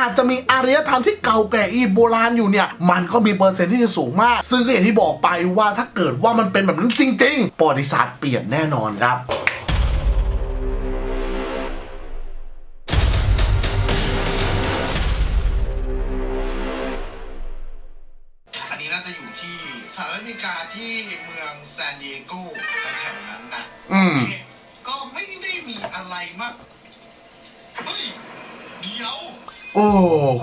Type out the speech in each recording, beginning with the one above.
อาจจะมีอารยธรรมที่เก่าแก่อีโบราณอยู่เนี่ย มันก็มีเปอร์เซ็นต์ที่จะสูงมาก ซึ่งก็อย่างที่บอกไปว่าถ้าเกิดว่ามันเป็นแบบนั้นจริงๆประวัติศาสตร์เปลี่ยนแน่นอนครับ โอ้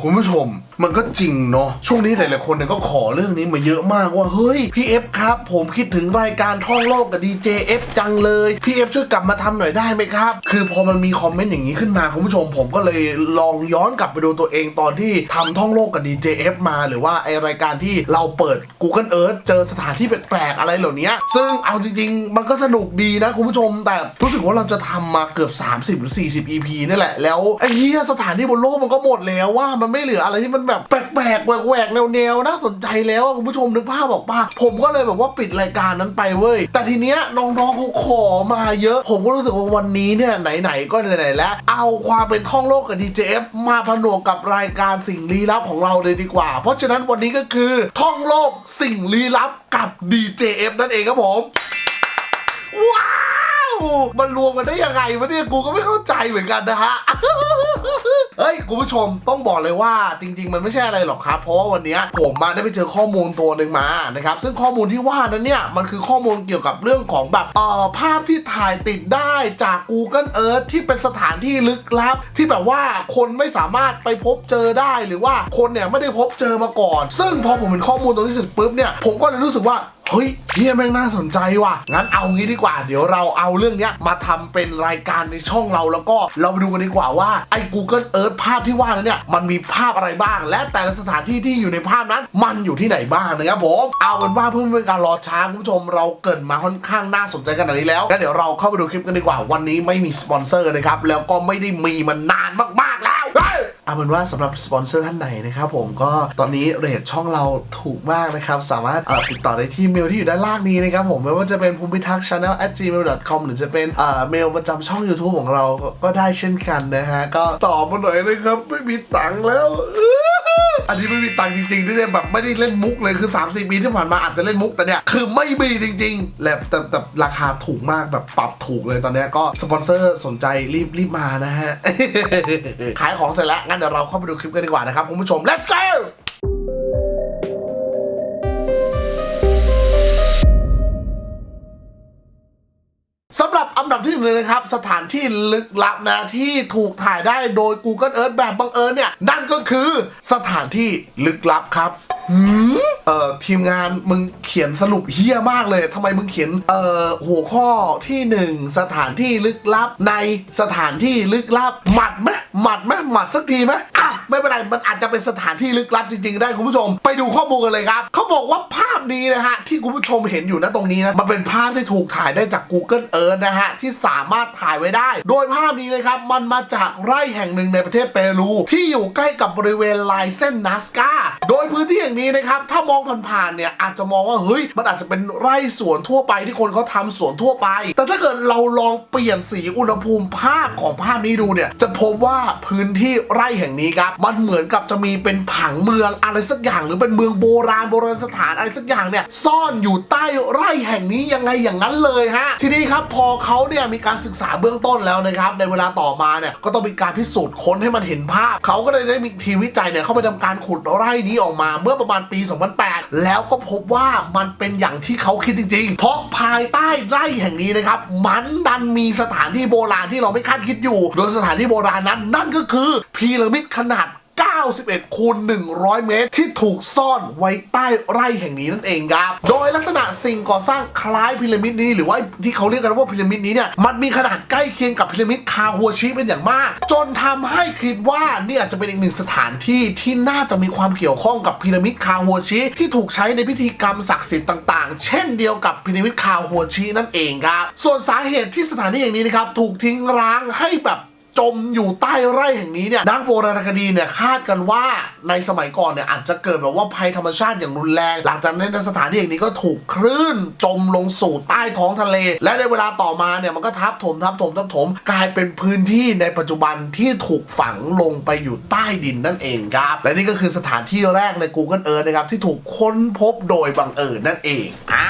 คุณผู้ชม มันก็จริงเนาะช่วงนี้หลายๆคนเนี่ยก็ขอเรื่องนี้มาเยอะมากว่าเฮ้ยพี่เอฟครับ ผมคิดถึงรายการท่องโลกกับดีเจเอฟจังเลยพี่เอฟช่วยกลับมาทำหน่อยได้ไหมครับ คือพอมันมีคอมเมนต์อย่างนี้ขึ้นมาคุณผู้ชม ผมก็เลยลองย้อนกลับไปดูตัวเองตอนที่ทำท่องโลกกับดีเจเอฟมา หรือว่าไอรายการที่เราเปิด Google Earth เจอสถานที่แปลกๆอะไรเหล่านี้ซึ่งเอาจริง ๆ มันก็สนุกดีนะคุณผู้ชม แต่รู้สึกว่าเราจะทำมาเกือบ 30 หรือ 40 EP นี่แหละแล้วไอ้เหี้ยสถานที่บนโลกมันก็หมดแล้วว่ามันไม่เหลืออะไรที่มันแบบแปลกๆแหวกๆแนวๆน่าสนใจแล้วคุณผู้ชมนึกภาพบอกป่ะผมก็เลยแบบว่าปิดรายการนั้นไปเว้ยแต่ทีเนี้ยน้องๆเขาขอมาเยอะ ผมก็รู้สึกว่าวันนี้เนี่ยไหนๆก็ไหนๆแล้ว เอาความเป็นท่องโลกกับ DJF มาผนวกกับรายการสิ่งลี้ลับของเราเลยดีกว่า เพราะฉะนั้นวันนี้ก็คือท่องโลกสิ่งลี้ลับกับ DJF นั่นเองครับผมว้า มันรวมกันได้ยังไงวะเนี่ยกูก็ไม่เข้าใจเหมือนกันนะฮะเฮ้ยคุณผู้ชมต้องบอกเลยว่าจริง ๆ มันไม่ใช่อะไรหรอกครับ เพราะว่าวันนี้ผมมาได้ไปเจอข้อมูลตัวหนึ่งมานะครับซึ่งข้อมูลที่ว่านั้นเนี่ยมันคือข้อมูลเกี่ยวกับเรื่องของแบบเอ่อภาพที่ถ่ายติดได้จาก Google Earth ที่เป็นสถานที่ลึกลับ ที่แบบว่าคนไม่สามารถไปพบเจอได้หรือว่าคนเนี่ยไม่ได้พบเจอมาก่อน ซึ่งพอผมเห็นข้อมูลตรงนี้เสร็จปุ๊บเนี่ยผมก็เลยรู้สึกว่า เฮ้ยเฮียแม่งน่าสนใจว่ะ งั้นเอางี้ดีกว่า เดี๋ยวเราเอาเรื่องเนี้ยมาทำเป็นรายการในช่องเราแล้วก็เราไปดูกันดีกว่าว่าไอ้ Google Earth ภาพที่ว่านั้นเนี่ยมันมีภาพอะไรบ้าง และแต่ละสถานที่ที่อยู่ในภาพนั้น มันอยู่ที่ไหนบ้างนะครับผม เอาเป็นว่าเพื่อไม่เป็นการรอช้าคุณผู้ชมเราเกรินมาค่อนข้างน่าสนใจขนาดนี้แล้วงั้นเดี๋ยวเราเข้าไปดูคลิปกันดีกว่าวันนี้ไม่มีสปอนเซอร์นะครับแล้วก็ไม่ได้มีมานนานมาก เอาเป็นว่าสำหรับสปอนเซอร์ท่านไหนนะครับผมก็ตอนนี้เรทช่องเราถูกมากนะครับ สามารถติดต่อได้ที่เมลที่อยู่ด้านล่างนี้นะครับผมไม่ว่าจะเป็นภูมิพิทักษ์ channel at gmail com หรือจะเป็นเมลประจำช่อง YouTube ของเราก็ได้เช่นกันนะฮะก็ตอบมาหน่อยนะครับ ไม่มีตังค์แล้ว อันนี้ไม่มีตังค์จริงๆด้วยเนี่ยแบบไม่ได้เล่นมุกเลยคือ3 4ปีที่ผ่านมาอาจจะเล่นมุกแต่เนี่ยคือไม่มีจริงๆและแต่แต่ราคาถูกมากแบบปรับถูกเลยตอนเนี้ยก็สปอนเซอร์สนใจรีบรีบมานะฮะ ขายของเสร็จแล้วงั้นเดี๋ยวเราเข้าไปดูคลิปกันดีกว่านะครับคุณผู้ชม let's go หนึ่งเลยนะครับ สถานที่ลึกลับนะที่ถูกถ่ายได้โดย Google Earth แบบบังเอิญเนี่ย นั่นก็คือสถานที่ลึกลับครับหืมเอ่อทีมงานมึงเขียนสรุปเฮี้ยมากเลยทำไมมึงเขียนเอ่อหัวข้อที่หนึ่งสถานที่ลึกลับในสถานที่ลึกลับหมัดไหมหมัดไหมหมัดสักทีไหมอะ ไม่เป็นไรมันอาจจะเป็นสถานที่ลึกลับจริงๆ ได้คุณผู้ชม ไปดูข้อมูลกันเลยครับเขาบอกว่าภาพนี้นะฮะที่คุณผู้ชมเห็นอยู่นะตรงนี้นะมันเป็นภาพที่ถูกถ่ายได้จาก Google Earth นะฮะที่สามารถถ่ายไว้ได้ โดยภาพนี้นะครับมันมาจากไร่แห่งหนึ่งในประเทศเปรู ที่อยู่ใกล้กับบริเวณลายเส้นนัสกาโดยพื้นที่อย่างนี้นะครับถ้ามองผ่านๆเนี่ยอาจจะมองว่าเฮ้ยมันอาจจะเป็นไร่สวนทั่วไปที่คนเขาทำสวนทั่วไป แต่ถ้าเกิดเราลองเปลี่ยนสีอุณหภูมิภาพของภาพนี้ดูเนี่ยจะพบว่าพื้นที่ไร่แห่งนี้ครับมันเหมือนกับจะมีเป็นผังเมืองอะไรสักอย่าง หรือเป็นเมืองโบราณโบราณสถานอะไรสักอย่างเนี่ยซ่อนอยู่ใต้ไร่แห่งนี้ยังไงอย่างนั้นเลยฮะทีนี้ครับพอเขาเนี่ยมีการศึกษาเบื้องต้นแล้วนะครับในเวลาต่อมาเนี่ยก็ต้องมีการพิสูจน์ค้นให้มันเห็นภาพเขาก็เลยได้มีทีมวิจัยเนี่ยเข้าไปทำการขุดไร่นี้ออกมาเมื่อประมาณปี 2008 แล้วก็พบว่ามันเป็นอย่างที่เขาคิดจริง ๆ เพราะภายใต้ไร่แห่งนี้นะครับมันดันมีสถานที่โบราณที่เราไม่คาดคิดอยู่ โดยสถานที่โบราณนั้นนั่นก็คือพีระมิดขนาด 91 คูณ 100 เมตร ที่ถูกซ่อนไว้ใต้ไร่แห่งนี้นั่นเองครับ โดยลักษณะสิ่งก่อสร้างคล้ายพีระมิดนี้ หรือว่าที่เขาเรียกกันว่าพีระมิดนี้เนี่ย มันมีขนาดใกล้เคียงกับพีระมิดคาฮัวชิเป็นอย่างมาก จนทำให้คิดว่านี่อาจจะเป็นอีกหนึ่งสถานที่ที่น่าจะมีความเกี่ยวข้องกับพีระมิดคาฮัวชิที่ถูกใช้ในพิธีกรรมศักดิ์สิทธิ์ต่างๆ เช่นเดียวกับพีระมิดคาฮัวชินั่นเองครับ ส่วนสาเหตุที่สถานที่แห่งนี้นะครับถูกทิ้งร้างให้แบบ จมอยู่ใต้ไร่แห่งนี้เนี่ยนักโบราณคดีเนี่ยคาดกันว่าในสมัยก่อนเนี่ยอาจจะเกิดแบบว่าภัยธรรมชาติอย่างรุนแรง หลังจากนั้นในสถานที่แห่งนี้ก็ถูกคลื่นจมลงสู่ใต้ท้องทะเล และในเวลาต่อมาเนี่ยมันก็ทับถมทับถมทับถมกลายเป็นพื้นที่ในปัจจุบันที่ถูกฝังลงไปอยู่ใต้ดินนั่นเองครับ และนี่ก็คือสถานที่แรกใน Google Earth นะครับที่ถูกค้นพบโดยบังเอิญนั่นเองอ่า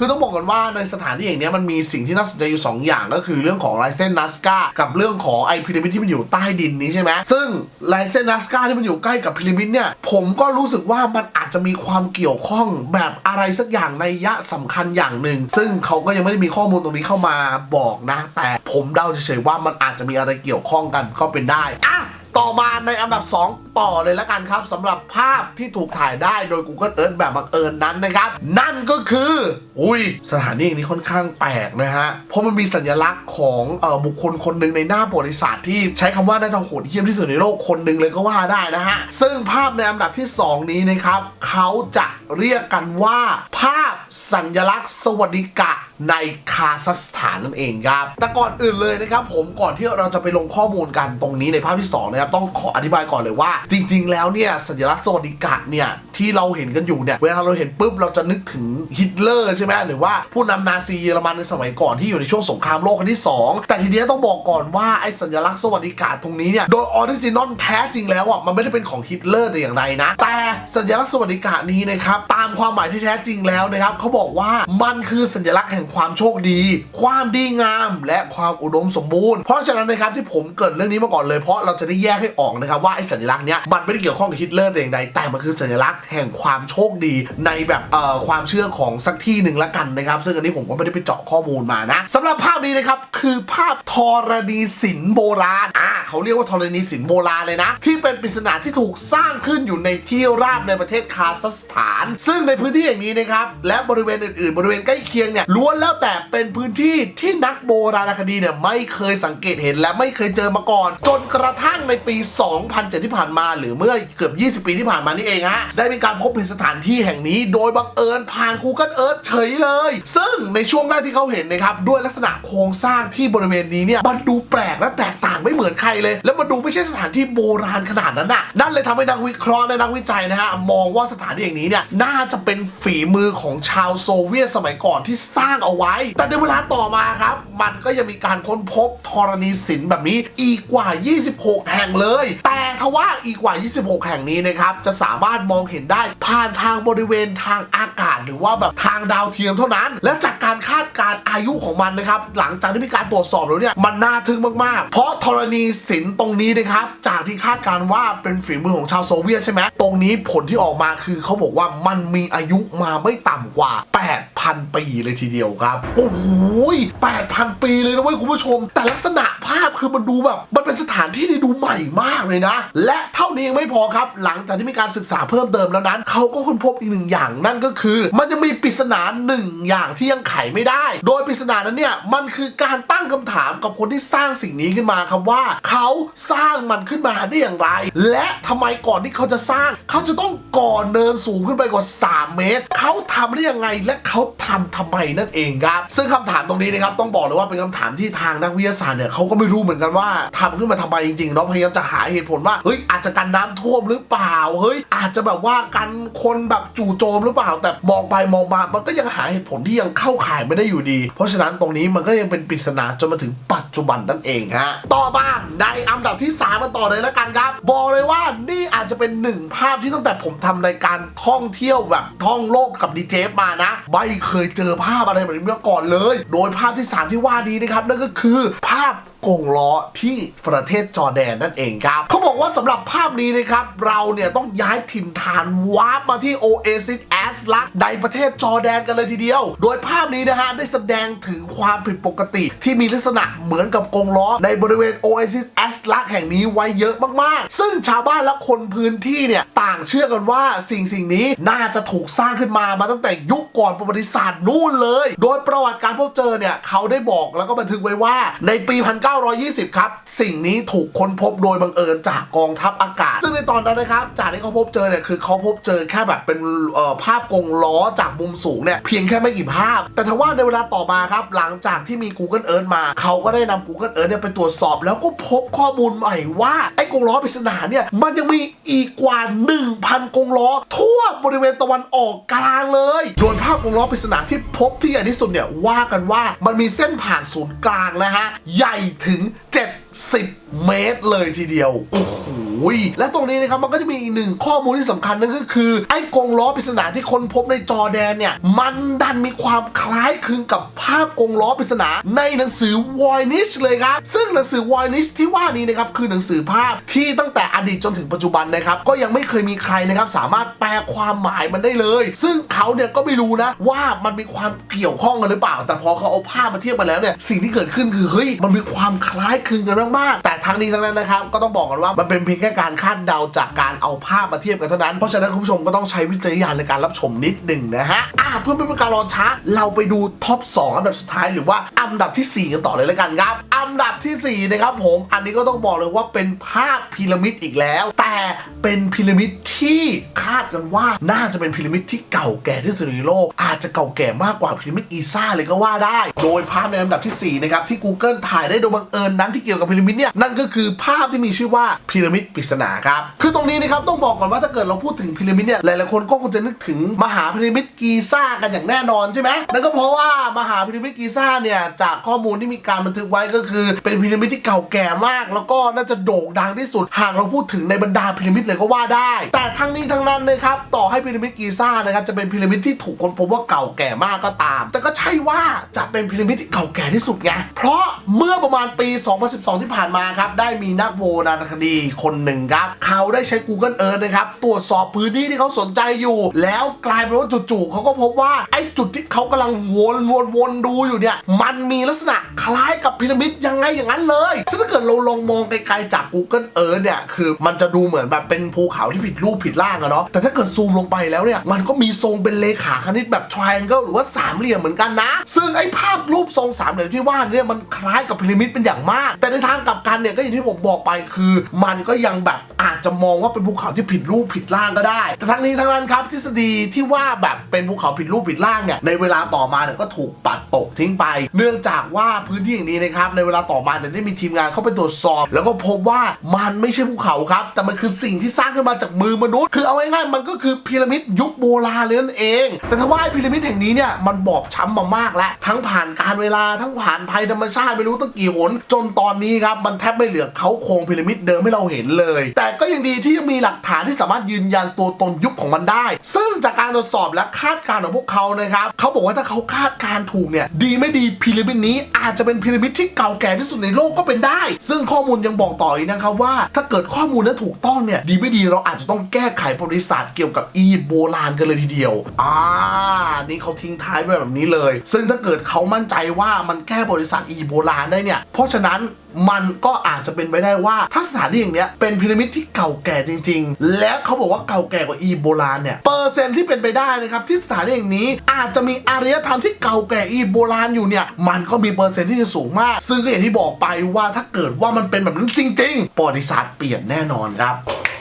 คือต้องบอกกันว่าในสถานที่อย่างนี้มันมีสิ่งที่น่าสนใจอยู่ 2 อย่างก็คือเรื่องของลายเส้นนัสกากับเรื่องของไอพีระมิดที่มันอยู่ใต้ดินนี้ใช่ไหมซึ่งลายเส้นนัสกาที่มันอยู่ใกล้กับพีระมิดเนี่ยผมก็รู้สึกว่ามันอาจจะมีความเกี่ยวข้องแบบอะไรสักอย่างในยะสำคัญอย่างหนึ่ง ซึ่งเขาก็ยังไม่ได้มีข้อมูลตรงนี้เข้ามาบอกนะ แต่ผมเดาเฉยๆว่ามันอาจจะมีอะไรเกี่ยวข้องกันก็เป็นได้อะ ต่อมาในอันดับ 2 ต่อเลยละกันครับสำหรับภาพที่ถูกถ่ายได้โดย Google Earth แบบบังเอิญนั้นนะครับ นั่นก็คือ อุ้ย สถานที่นี้ค่อนข้างแปลกนะฮะ เพราะมันมีสัญลักษณ์ของออบุคคลคนหนึ่งในหน้าประวัติศาสตร์ที่ใช้คำว่าน่าจะโหดเหี้ยมที่สุดในโลกคนหนึ่งเลยก็ว่าได้นะฮะ ซึ่งภาพในอันดับที่ 2 นี้นะครับเขาจะเรียกกันว่า ภาพสัญลักษณ์สวัสดิกะ ในคาซัคสถานนั่นเองครับ แต่ก่อนอื่นเลยนะครับผมก่อนที่เราจะไปลงข้อมูลกันตรงนี้ในภาพที่2นะครับต้องขออธิบายก่อนเลยว่า จริง ๆ แล้วเนี่ยสัญลักษณ์สวัสดิกะเนี่ยที่เราเห็นกันอยู่เนี่ยเวลาเราเห็นปุ๊บเราจะนึกถึงฮิตเลอร์ใช่ไหมหรือว่าผู้นำนาซีเยอรมันในสมัยก่อนที่อยู่ในช่วงสงครามโลกครั้งที่ 2 แต่ทีนี้ต้องบอกก่อนว่าไอ้สัญลักษณ์สวัสดิกะตรงนี้เนี่ยโดยออริจินอลแท้จริงแล้วอะมันไม่ได้เป็นของฮิตเลอร์แต่อย่างใดนะ แต่สัญลักษณ์สวัสดิกะนี้นะครับตามความหมายที่แท้จริงแล้วนะครับเขาบอกว่ามันคือสัญลักษณ์แห่งความโชคดี ความดีงาม และความอุดมสมบูรณ์ เพราะฉะนั้นนะครับที่ผมเกิดเรื่องนี้มาก่อนเลยเพราะเราจะได้แยกให้ออกนะครับว่าไอ้สัญลักษณ์เนี้ยมันไม่ได้เกี่ยวข้องกับฮิตเลอร์แต่อย่างใดแต่มันคือสัญลักษณ์แห่งความโชคดีในแบบเอ่อความเชื่อของสักที่หนึ่งละกันนะครับซึ่งอันนี้ผมก็ไม่ได้ไปเจาะข้อมูลมานะสำหรับภาพนี้นะครับคือภาพธรณีศิลป์โบราณอ่าเขาเรียกว่าธรณีศิลป์โบราณเลยนะ ที่เป็นปริศนาที่ถูกสร้างขึ้นอยู่ในที่ราบในประเทศคาซัคสถาน ซึ่งในพื้นที่อย่างนี้นะครับและบริเวณอื่นๆ บริเวณใกล้เคียงเนี่ยล้วนแล้วแต่เป็นพื้นที่ที่นักโบราณคดีเนี่ยไม่เคยสังเกตเห็นและไม่เคยเจอมาก่อน จนกระทั่งในปี 2007 ที่ผ่านมา หรือเมื่อเกือบ 20 ปีที่ผ่านมานี่เองฮะได้มีการพบเห็นสถานที่แห่งนี้ โดยบังเอิญผ่าน Google Earth เฉยเลย ซึ่งในช่วงแรกที่เขาเห็นนะครับด้วยลักษณะโครงสร้างที่บริเวณนี้เนี่ยมันดูแปลกและแตกต่างไม่เหมือนใครเลย แล้วมันดูไม่ใช่สถานที่โบราณขนาดนั้นน่ะนั่นเลยทำให้นักวิเคราะห์และนักวิจัยนะฮะมองว่าสถานที่แห่งนี้เนี่ยน่าจะเป็นฝีมือของชาวโซเวียตสมัยก่อนที่สร้างเอาไว้ แต่ในเวลาต่อมาครับ มันก็ยังมีการค้นพบธรณีศิลป์แบบนี้อีกกว่า 26 แห่งเลย แต่ทว่าอีกกว่า 26 แห่งนี้นะครับ จะสามารถมองเห็นได้ผ่านทางบริเวณทางอากาศ หรือว่าแบบทางดาวเทียมเท่านั้น และจากการคาดการอายุของมันนะครับ หลังจากที่มีการตรวจสอบแล้วเนี่ยมันน่าทึ่งมากๆ เพราะธรณีศิลป์ตรงนี้นะครับ จากที่คาดการว่าเป็นฝีมือของชาวโซเวียตใช่ไหมตรงนี้ผลที่ออกมาคือเขาบอกว่ามันมีอายุมาไม่ต่ำกว่า 8,000 ปีเลยทีเดียวครับโอ้โห8,000ปีเลยนะเว้ยคุณผู้ชม แต่ลักษณะภาพคือมันดูแบบมันเป็นสถานที่ที่ดูใหม่มากเลยนะ และเท่านี้ยังไม่พอครับ หลังจากที่มีการศึกษาเพิ่มเติมแล้วนั้นเขาก็ค้นพบอีกหนึ่งอย่างนั่นก็คือ มันจะมีปริศนาหนึ่งอย่างที่ยังไขไม่ได้ โดยปริศนานั้นเนี่ยมันคือการตั้งคำถามกับคนที่สร้างสิ่งนี้ขึ้นมาครับว่าเขาสร้างมันขึ้นมาได้อย่างไร และทำไมก่อนที่เขาจะสร้าง เขาจะต้องก่อเนินสูงขึ้นไปกว่า 3 เมตร เขาทำได้ยังไงและเขาทำทำไมนั่นเองครับซึ่งคำถามตรงนี้นะครับต้องบอกเลยว่าเป็นคำถามที่ทางนักวิทยาศาสตร์เนี่ยเขาก็ไม่รู้เหมือนกันว่าทำขึ้นมาทำไมจริงๆเนาะพยายามจะหาเหตุผลว่าเฮ้ยอาจจะกันน้ำท่วมหรือเปล่าเฮ้ยอาจจะแบบว่ากันคนแบบจู่โจมหรือเปล่า แต่มองไปมองมามันก็ยังหาเหตุผลที่ยังเข้าข่ายไม่ได้อยู่ดี เพราะฉะนั้นตรงนี้มันก็ยังเป็นปริศนาจนมาถึงปัจจุบันนั่นเองฮะต่อมาในอันดับที่สามมาต่อเลยแล้วกันครับ บอกเลยว่านี่อาจจะเป็นหนึ่งภาพที่ตั้งแต่ผมทำรายการท่องเที่ยวแบบท่องโลกกับดีเจมานะ ไม่เคยเจอภาพอะไรแบบนี้มาก่อนเลย โดยภาพที่ 3 ที่ว่านี้นะครับนั่นก็คือภาพกงล้อที่ประเทศจอร์แดนนั่นเองครับ เขาบอกว่าสำหรับภาพนี้นะครับ เราเนี่ยต้องย้ายถิ่นฐานวาร์ปมาที่โอเอซิสแอสลักในประเทศจอร์แดนกันเลยทีเดียว โดยภาพนี้นะฮะ ได้แสดงถึงความผิดปกติ ที่มีลักษณะเหมือนกับกงล้อ ในบริเวณโอเอซิสแอสลักแห่งนี้ไว้เยอะมากๆ ซึ่งชาวบ้านและคนพื้นที่เนี่ย ต่างเชื่อกันว่าสิ่งสิ่งนี้น่าจะถูกสร้างขึ้นมามาตั้งแต่ยุคก่อนประวัติศาสตร์นู่นเลย โดยประวัติการพบเจอเนี่ยเขาได้บอกแล้วก็บันทึกไว้ว่าในปี1920 ครับ สิ่งนี้ถูกค้นพบโดยบังเอิญจากกองทัพอากาศ ซึ่งในตอนนั้นนะครับ จากที่เขาพบเจอเนี่ยคือเขาพบเจอแค่แบบเป็นภาพกงล้อจากมุมสูงเนี่ยเพียงแค่ไม่กี่ภาพ แต่ทว่าในเวลาต่อมาครับ หลังจากที่มี Google Earth มา เขาก็ได้นำ Google Earth เนี่ยไปตรวจสอบ แล้วก็พบข้อมูลใหม่ว่า ไอ้กงล้อปริศนาเนี่ยมันยังมีอีกกว่า 1,000 กงล้อ ทั่วบริเวณตะวันออกกลางเลย โดยภาพกงล้อปริศนาที่พบที่ใหญ่ที่สุดเนี่ยว่ากันว่ามันมีเส้นผ่านศูนย์กลางนะฮะใหญ่ถึง 70เมตรเลยทีเดียว โอ้โห และตรงนี้นะครับมันก็จะมีอีกหนึ่งข้อมูลที่สำคัญนั่นก็คือ ไอ้กงล้อปริศนาที่ค้นพบในจอแดนเนี่ย มันดันมีความคล้ายคลึงกับภาพกงล้อปริศนาในหนังสือวอยนิชเลยครับ ซึ่งหนังสือวอยนิชที่ว่านี้นะครับคือหนังสือภาพที่ตั้งแต่อดีตจนถึงปัจจุบันนะครับก็ยังไม่เคยมีใครนะครับสามารถแปลความหมายมันได้เลย ซึ่งเขาเนี่ยก็ไม่รู้นะว่ามันมีความเกี่ยวข้องกันหรือเปล่า แต่พอเขาเอาภาพมาเทียบกันแล้วเนี่ยสิ่งที่เกิดขึ้นคือเฮ้ยมันมีความคล้ายคลึงกันมากๆ แต่ทั้งนี้ทั้งนั้นนะครับก็ต้องบอกกันว่ามันเป็นเพียงแค่การคาดเดาจากการเอาภาพมาเทียบกันเท่านั้น เพราะฉะนั้นคุณผู้ชมก็ต้องใช้วิจารณญาณในการรับชมนิดหนึ่งนะฮะอะเพื่อไม่เป็นการรอช้า เราไปดูท็อป 2 อันดับสุดท้ายหรือว่าอันดับทีสี่4 กันต่อเลยแล้วกันครับ อันดับทีสี่ 4 นะครับผม อันนี้ก็ต้องบอกเลยว่าเป็นภาพพีระมิดอีกแล้ว แต่เป็นพีระมิดที่คาดกันว่าน่าจะเป็นพีระมิดที่เก่าแก่ที่สุดในโลก อาจจะเก่าแก่มากกว่าพีระมิดกีซ่าเลยก็ว่าได้ โดยภาพในอันดับทีสี่ 4 นะครับที่ Google ถ่ายได้โดยบังเอิญนั้นที่เกี่ยวกับพีระมิดเนี่ยนั่นก็คือภาพที่มีชื่อว่าพีระมิดปริศนาครับคือตรงนี้นะครับต้องบอกก่อนว่าถ้าเกิดเราพูดถึงพีระมิดเนี่ยหลายๆคนก็คงจะนึกถึงมหาพีระมิดกีซ่ากันอย่างแน่นอนใช่ไหมนั่นก็เพราะว่ามหาพีระมิดกีซ่าเนี่ยจากข้อมูลที่มีการบันทึกไว้ก็คือ เป็นพีระมิดที่เก่าแก่มาก แล้วก็น่าจะโด่งดังที่สุดหากเราพูดถึงในบรรดาพีระมิดเลยก็ว่าได้ แต่ทั้งนี้ทั้งนั้นนะครับต่อให้พีระมิดกีซ่านะครับจะเป็นพีระมิดที่ถูกค้นพบว่าเก่าแก่มากก็ตาม แต่ก็ใช่ว่าจะเป็นพีระมิดที่เก่าแก่ที่สุดไงเพราะเมื่อประมาณปี 2012 ที่ผ่านมาครับได้มีนักโบราณคดีคนหนึ่งครับเขาได้ใช้ Google Earth นะครับตรวจสอบพื้นที่ที่เขาสนใจอยู่ แล้วกลายเป็นว่าจู่ๆเขาก็พบว่าไอ้จุดที่เขากำลังวนวนวนดูอยู่เนี่ย มันมีลักษณะคล้ายกับพีระมิดยังไงอย่างนั้นเลยซึ่งถ้าเกิดเราลองมองไกลๆจาก Google Earth เนี่ยคือมันจะดูเหมือนแบบเป็นภูเขาที่ผิดรูปผิดร่างอะเนาะแต่ถ้าเกิดซูมลงไปแล้วเนี่ยมันก็มีทรงเป็นเลขาคณิตแบบ triangle หรือว่าสามเหลี่ยมเหมือนกันนะ ซึ่งไอ้ภาพรูปทรงสามเหลี่ยมที่ว่าเนี่ยมันคล้ายกับพีระมิดเป็นอย่างมาก แต่ในทางกลับกันเนี่ยก็อย่างที่ผมบอกไปคือ มันก็ยังแบบอาจจะมองว่าเป็นภูเขาที่ผิดรูปผิดร่างก็ได้ แต่ทั้งนี้ทั้งนั้นครับทฤษฎีที่ว่าแบบเป็นภูเขาผิดรูปผิดร่างเนี่ยในเวลาต่อมาเนี่ยก็ถูกปัดตกทิ้งไป เนื่องจากว่าพื้นที่อย่างนี้นะครับในเวลาต่อมาเนี่ยได้มีทีมงานเข้าไปตรวจสอบ แล้วก็พบว่ามันไม่ใช่ภูเขาครับ แต่มันคือสิ่งที่สร้างขึ้นมาจากมือมนุษย์ คือเอาง่ายๆมันก็คือพีระมิดยุคโบราณเลยนั่นเอง แต่ทว่าพีระมิดแห่งนี้เนี่ยมันบอบช้ำมามากแล้วทั้งผ่านการเวลาทั้งผ่านภัยธรรมชาติไม่รู้ตั้งกี่หนจนตอนนี้ครับมันแทบไม่เหลือเขาโครงพีระมิดเดิมให้เราเห็นเลย แต่ก็ยังดีที่ยังมีหลักฐานที่สามารถยืนยันตัวตนยุคของมันได้ ซึ่งจากการตรวจสอบและคาดการณ์ของพวกเขานะครับเขาบอกว่าถ้าเขาคาดการ์ถูกเนี่ยดีไม่ดีพีระมิดนี้อาจจะเป็นพีระมิดที่เก่าแก่ที่สุดในโลกก็เป็นได้ ซึ่งข้อมูลยังบอกต่ออีกนะครับว่า ถ้าเกิดข้อมูลนั้นถูกต้องเนี่ยดีไม่ดีเราอาจจะต้องแก้ไขประวัติศาสตร์เกี่ยวกับอียิปต์โบราณกันเลยทีเดียวอ่านี่เขาทิ้งท้ายไว้แบบนี้เลย ซึ่งถ้าเกิดเขามั่นใจว่ามันแก้ประวัติศาสตร์อียิปต์โบราณได้เนี่ยเพราะฉะนั้นมันก็อาจจะเป็นไปได้ว่าถ้าสถานที่อย่างเนี้ยเป็นพีระมิดที่เก่าแก่จริง ๆ และเขาบอกว่าเก่าแก่กว่าอีโบราณเนี่ยเปอร์เซ็นต์ที่เป็นไปได้นะครับที่สถานที่อย่างนี้อาจจะมีอารยธรรมที่เก่าแก่อีโบราณอยู่เนี่ยมันก็มีเปอร์เซ็นต์ที่จะสูงมาก ซึ่งก็อย่างที่บอกไปว่าถ้าเกิดว่ามันเป็นแบบนั้นจริง ๆ ประวัติศาสตร์เปลี่ยนแน่นอนครับ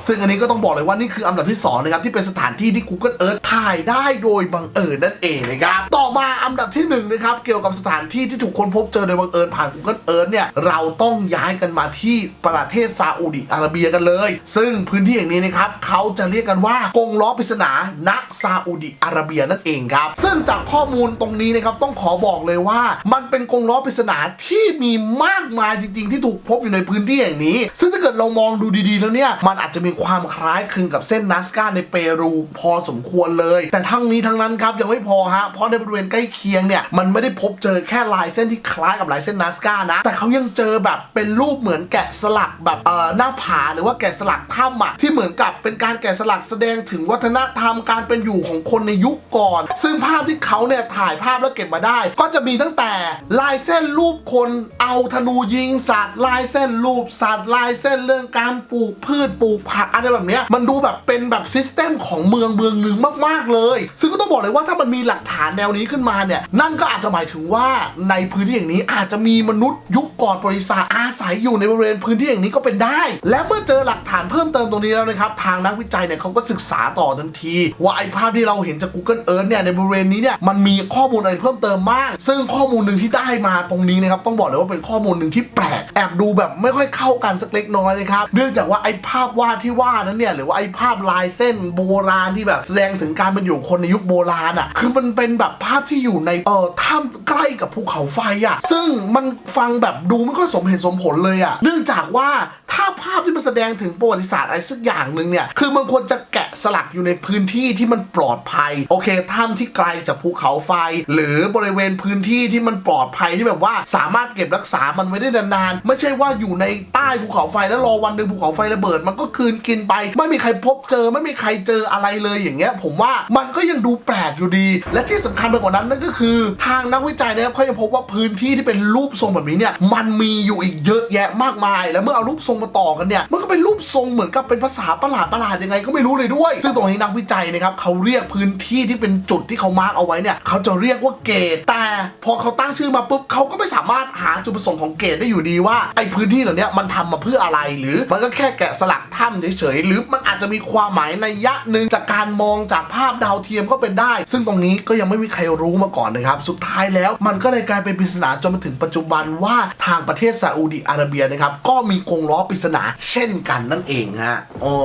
ซึ่งอันนี้ก็ต้องบอกเลยว่านี่คืออันดับที่2นะครับที่เป็นสถานที่ที่ Google Earth ถ่ายได้โดยบังเอิญนั่นเองนะครับต่อมาอันดับที่1นะครับเกี่ยวกับสถานที่ที่ถูกค้นพบเจอโดยบังเอิญผ่าน Google Earth เนี่ยเราต้องย้ายกันมาที่ประเทศซาอุดิอาระเบียกันเลย ซึ่งพื้นที่อย่างนี้นะครับเขาจะเรียกกันว่ากงล้อปริศนาณซาอุดิอาระเบียนั่นเองครับซึ่งจากข้อมูลตรงนี้นะครับต้องขอบอกเลยว่า มันเป็นกงล้อปริศนาที่มีมากมายจริง ๆ ที่ถูกพบอยู่ในพื้นที่อย่างนี้ ซึ่งถ้าเกิดเรามองดูดีๆแล้วเนี่ยมันอาจจะมีความคล้ายคลึงกับเส้นนัสกาในเปรูพอสมควรเลย แต่ทั้งนี้ทั้งนั้นครับยังไม่พอฮะเพราะในบริเวณใกล้เคียงเนี่ยมันไม่ได้พบเจอแค่ลายเส้นที่คล้ายกับลายเส้นนัสกานะ แต่เขายังเจอแบบเป็นรูปเหมือนแกะสลักแบบเอ่อหน้าผาหรือว่าแกะสลักถ้ำอะที่เหมือนกับเป็นการแกะสลักแสดงถึงวัฒนธรรมการเป็นอยู่ของคนในยุคก่อน ซึ่งภาพที่เขาเนี่ยถ่ายภาพแล้วเก็บมาได้ ก็จะมีตั้งแต่ลายเส้นรูปคนเอาธนูยิงสัตว์ลายเส้นรูปสัตว์ลายเส้นเรื่องการปลูกพืชปลูกผักอะไรแบบเนี้ยมันดูแบบเป็นแบบซิสเต็มของเมืองเมืองหนึ่งมากๆเลย ซึ่งก็ต้องบอกเลยว่าถ้ามันมีหลักฐานแนวนี้ขึ้นมาเนี่ยนั่นก็อาจจะหมายถึงว่าในพื้นที่อย่างนี้อาจจะมีมนุษย์ยุคก่อนประวัติศาสตร์อาศัยอยู่ในบริเวณพื้นที่อย่างนี้ก็เป็นได้ และเมื่อเจอหลักฐานเพิ่มเติมตรงนี้แล้วนะครับทางนักวิจัยเนี่ยเขาก็ศึกษาต่อทันที ว่าไอ้ภาพที่เราเห็นจาก Google Earth เนี่ยในบริเวณนี้เนี่ยมันมีข้อมูลอะไรเพิ่มเติมบ้างซึ่งข้อมูลหนึ่งที่ได้มาตรงนี้นะครับต้องบอกเลยว่าเป็นข้อมูลหนึ่งที่แปลกแอบดูแบบไม่ค่อยเข้ากันสักเล็กน้อยนะครับเนื่องจากว่าไอ้ภาพวาดที่ว่านั้นเนี่ยหรือว่าไอ้ภาพลายเส้นโบราณที่แบบแสดงถึงการเป็นอยู่คนในยุคโบราณอะคือมันเป็นแบบภาพที่อยู่ในเอ่อถ้ำใกล้กับภูเขาไฟอะซึ่งมันฟังแบบดูไม่ค่อยสมเหตุสมผลเลยอะเนื่องจากว่าถ้าภาพที่มันแสดงถึงประวัติศาสตร์อะไรสักอย่างหนึ่งเนี่ย คือมันควรจะแกะสลักอยู่ในพื้นที่ที่มันปลอดภัย โอเคถ้ำที่ไกลจากภูเขาไฟ หรือบริเวณพื้นที่ที่มันปลอดภัยที่แบบว่าสามารถเก็บรักษามันไว้ได้นานๆ ไม่ใช่ว่าอยู่ในใต้ภูเขาไฟแล้วรอวันหนึ่งภูเขาไฟระเบิด มันก็คืนกินไป ไม่มีใครพบเจอไม่มีใครเจออะไรเลยอย่างเงี้ย ผมว่ามันก็ยังดูแปลกอยู่ดี และที่สำคัญไปกว่านั้นนั่นก็คือ ทางนักวิจัยนะครับเขายังพบว่าพื้นที่ที่เป็นรูปทรงแบบนี้เนี่ยมันมีอยู่อีกเยอะแยะมากมาย แล้วเมื่อเอารูปทรงมาต่อกันเนี่ยมันก็เป็นรูปทรงเหมือนกับเป็นภาษาประหลาดประหลาดยังไงก็ไม่รู้เลยด้วย ซึ่งตรงนี้นักวิจัยนะครับเขาเรียกพื้นที่ที่เป็นจุดที่เขามาร์กเอาไว้เนี่ยเขาจะเรียกว่าเกตแต่พอเขาตั้งชื่อมาปุ๊บเขาก็ไม่สามารถหาจุดประสงค์ของเกตได้อยู่ดีว่าไอ้พื้นที่เหล่านี้มันทำมาเพื่ออะไรหรือมันก็แค่แกะสลักถ้ำเฉยๆหรือมันอาจจะมีความหมายในยะหนึ่งจากการมองจากภาพดาวเทียมก็เป็นได้ ซึ่งตรงนี้ก็ยังไม่มีใครรู้มาก่อนนะครับสุดท้ายแล้วมันก็เลยกลายเป็นปริศนาจนมาถึงปัจจุบันว่าทางประเทศซาอุดิอาระเบียนะครับก็มีกรงล้อปริศนาเช่นกันนั่นเองฮะอ๋อ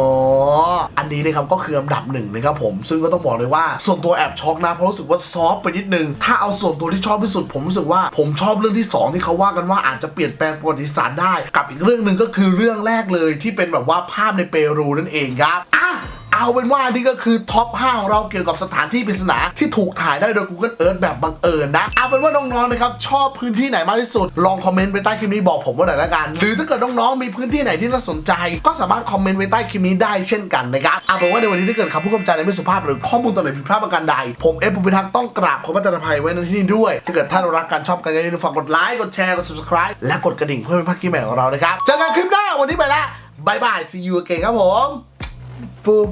อันนี้นะครับก็คืออันดับหนึ่งนะครับผมซึ่งก็ต้องบอกเลยว่าส่วนตัวแอบช็อกนะเพราะรู้สึกว่าซอฟไปนิดนึงถ้าเอาส่วนตัวที่ชอบที่สุด ผมรู้สึกว่าผมชอบเรื่องที่สองที่เขาว่ากันว่าอาจจะเปลี่ยนแปลงประวัติศาสตร์ได้ กับอีกเรื่องหนึ่งก็คือเรื่องแรกเลยที่เป็นแบบว่าภาพในเปรูนั่นเองครับอะ เอาเป็นว่านี่ก็คือท็อป 5 ของเราเกี่ยวกับสถานที่ปริศนาที่ถูกถ่ายได้โดย Google Earth แบบบังเอิญนะ เอาเป็นว่าน้องๆนะครับชอบพื้นที่ไหนมากที่สุด ลองคอมเมนต์ไว้ใต้คลิปนี้บอกผมว่าหน่อยละกัน หรือถ้าเกิดน้องๆมีพื้นที่ไหนที่น่าสนใจ ก็สามารถคอมเมนต์ไว้ใต้คลิปนี้ได้เช่นกันนะครับเอาเป็นว่าในวันนี้ถ้าเกิดคำพูดคำจาในไม่สุภาพหรือข้อมูลตัวไหนผิดพลาดประการใด ผมเอฟบุพิทักษ์ต้องกราบขอพระตรภัยไว้ในที่นี้ด้วย ถ้าเกิดท่านรักการชอบกันอย่าลืมฝากกดไลค์กดแชร์กด subscribe และกดกระดิ่งเพื่อเป็นพักกี้ใหม่ของเรานะครับเจอกันคลิปหน้าวันนี้ไปละบายบาย see you again ครับผมปุ๊บ